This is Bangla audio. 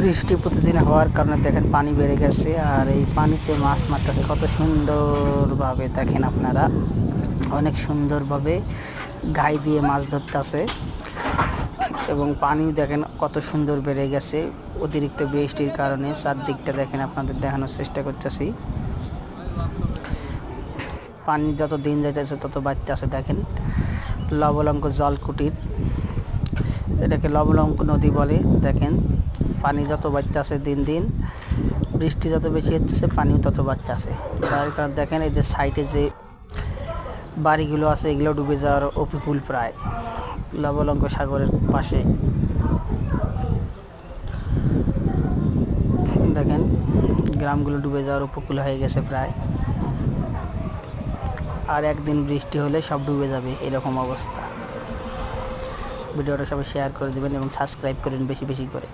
বৃষ্টি প্রতিদিন হওয়ার কারণে দেখেন পানি বেড়ে গেছে, আর এই পানিতে মাছ মারতেছে। কত সুন্দরভাবে দেখেন আপনারা। অনেক সুন্দরভাবে গাই দিয়ে মাছ ধরতেছে এবং পানি দেখেন কত সুন্দর বেড়ে গেছে। অতিরিক্ত বৃষ্টির কারণে চারদিকটা দেখেন আপনাদের দেখানোর চেষ্টা করতেছি। পানি যত দিন যাইতেছে তত বাড়তেছে, দেখেন। লবলঙ্ক জল কুটির এটাকে লবলঙ্ক নদী বলে। দেখেন, পানি যত বাড়তেছে দিন দিন, বৃষ্টি যত বেশি হচ্ছে পানিও তত বাড়তেছে। তার কারণ দেখেন, এই যে সাইডে যে বাড়িগুলো আছে, এগুলো ডুবে যাওয়ার অপিকুল প্রায় লবলঙ্ক সাগরের পাশে। দেখেন, গ্রামগুলো ডুবে যাওয়ার উপকূল হয়ে গেছে প্রায়। আর একদিন বৃষ্টি হলে সব ডুবে যাবে, এরকম অবস্থা। ভিডিওটা সবাই শেয়ার করে দেবেন এবং সাবস্ক্রাইব করেন বেশি বেশি করে।